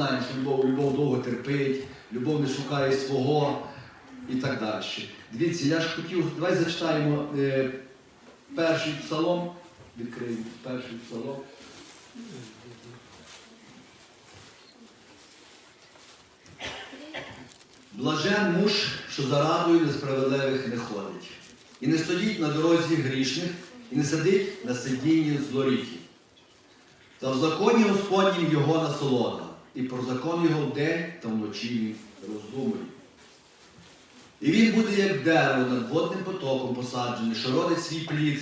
Знаємо, любов, любов довго терпить, любов не шукає свого і так далі. Дивіться, я ж хотів, давай зачитаємо е, перший псалом. Відкриємо перший псалом. Блажен муж, що за радою несправедливих не ходить, і не стоїть на дорозі грішних, і не сидить на сидінні злоріті. Та в законі Господнім його насолода, і про закон його вдень та вночі роздумує. І він буде, як дерево над водним потоком посаджений, що родить свій плід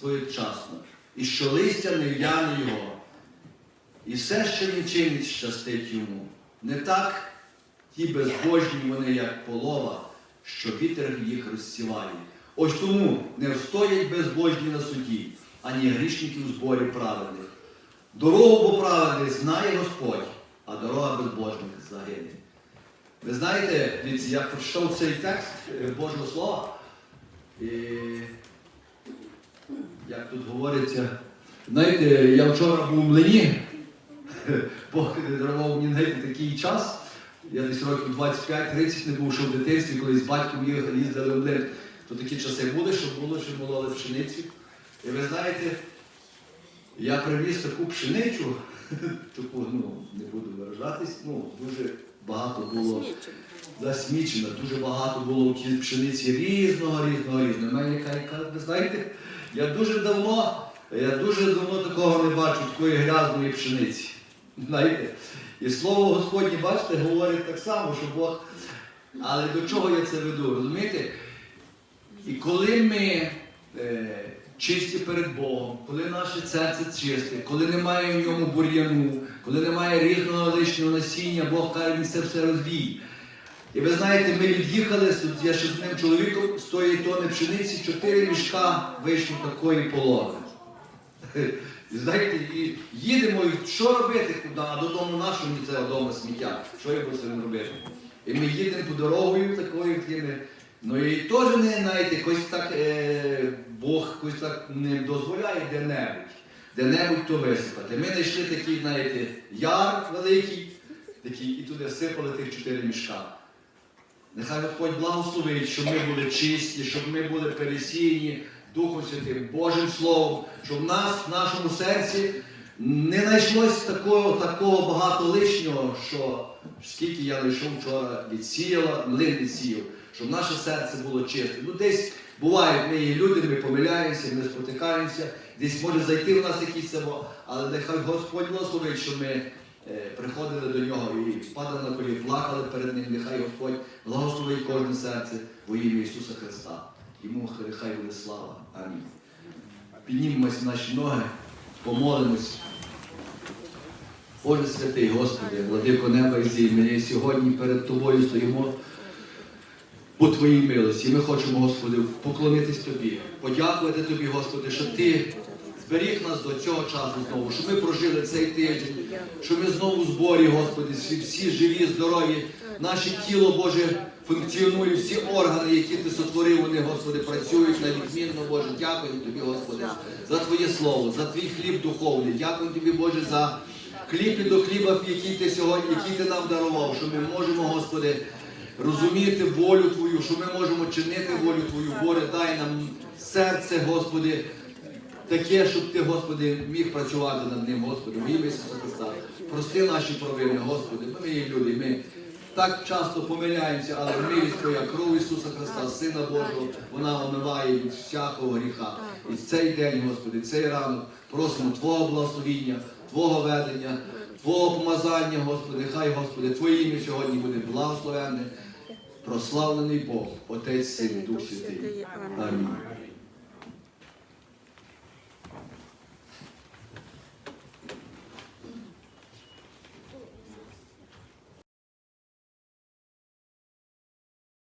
своєчасно, і що листя не в'яне його. І все, що він чинить, щастить йому. Не так ті безбожні вони, як полова, що вітер їх розсіває. Ось тому не встоять безбожні на суді, ані грішники у зборі праведних. Дорогу праведних знає Господь, а дорога безбожних загине. Ви знаєте, я прочитав цей текст е, Божого Слова, і як тут говориться, знаєте, я вчора був в млині, Бог дарував мені знаєте, такий час. Я десь років 25-30 не був, що в дитинстві, коли з батьком їх- їздили в млин, то такі часи були, що було, що мололи пшеницю. І ви знаєте, я привіз таку пшеницю, таку, ну, не буду виражатись, ну, дуже багато було засмічено, дуже багато було пшениці різного, різного, різного. Мене ви знаєте, я дуже давно, я дуже давно такого не бачу, такої грязної пшениці. Знаєте? І слово Господнє, бачите, говорить так само, що Бог. Але до чого я це веду? Розумієте? І коли ми е, чисті перед Богом, коли наше серце чисте, коли немає в ньому бур'яну, коли немає різного лишнього насіння, Бог каже, він це все розвіє. І ви знаєте, ми від'їхали, я ще з одним чоловіком з тої тони пшениці, чотири мішка вийшло такої полови. І знаєте, і їдемо, і що робити куди? А додому нашому це вдома сміття. Що я буду робити? І ми їдемо по дорогою такою такими. Ну і теж не знаєте, якось так е, Бог якось так не дозволяє де-небудь. Де-небудь то висипати. Ми знайшли такий, знаєте, яр великий, такий, і туди сипали тих чотири мішка. Нехай Господь благословить, щоб ми були чисті, щоб ми були пересіяні Духом Святим, Божим Словом, щоб в нас, в нашому серці не знайшлось такого, такого багато лишнього, що скільки я лишив вчора відсіяла, млин відсіяв, щоб наше серце було чисте. Ну десь бувають, ми є люди, ми помиляємося, ми спотикаємося, десь може зайти в нас якийсь само, але нехай Господь благословить, щоб ми е, приходили до нього і падали на колі, плакали перед ним, нехай Господь благословить кожне серце во ім'я Ісуса Христа. Йому хай буде слава. Амінь. Піднімемось на наші ноги, помолимось. Боже святий, Господи, владико неба і землі, сьогодні перед Тобою стоїмо у Твоїй милості. Ми хочемо, Господи, поклонитись Тобі, подякувати Тобі, Господи, що Ти зберіг нас до цього часу знову, що ми прожили цей тиждень, що ми знову в зборі, Господи, всі, живі, здорові, наше тіло, Боже, функціонує, всі органи, які Ти сотворив, вони, Господи, працюють на відмінно, Боже. Дякую Тобі, Господи, за Твоє Слово, за Твій хліб духовний. Дякую Тобі, Боже, за хліб і до хліба, який ти сьогодні, який ти нам дарував, що ми можемо, Господи, розуміти волю Твою, що ми можемо чинити волю Твою. Боже, дай нам серце, Господи, таке, щоб Ти, Господи, міг працювати над ним, Господи, в Ісуса Христа. Прости наші провини, Господи, ми є люди, ми так часто помиляємося, але милість Твоя, кров Ісуса Христа, Сина Божого, вона омиває від всякого гріха. І цей день, Господи, цей ранок просимо Твого благословіння, Твого ведення, Твого помазання, Господи, хай, Господи, Твоє ім'я сьогодні буде благословенне, прославлений Бог, Отець, Син, Дух Святий. Амінь.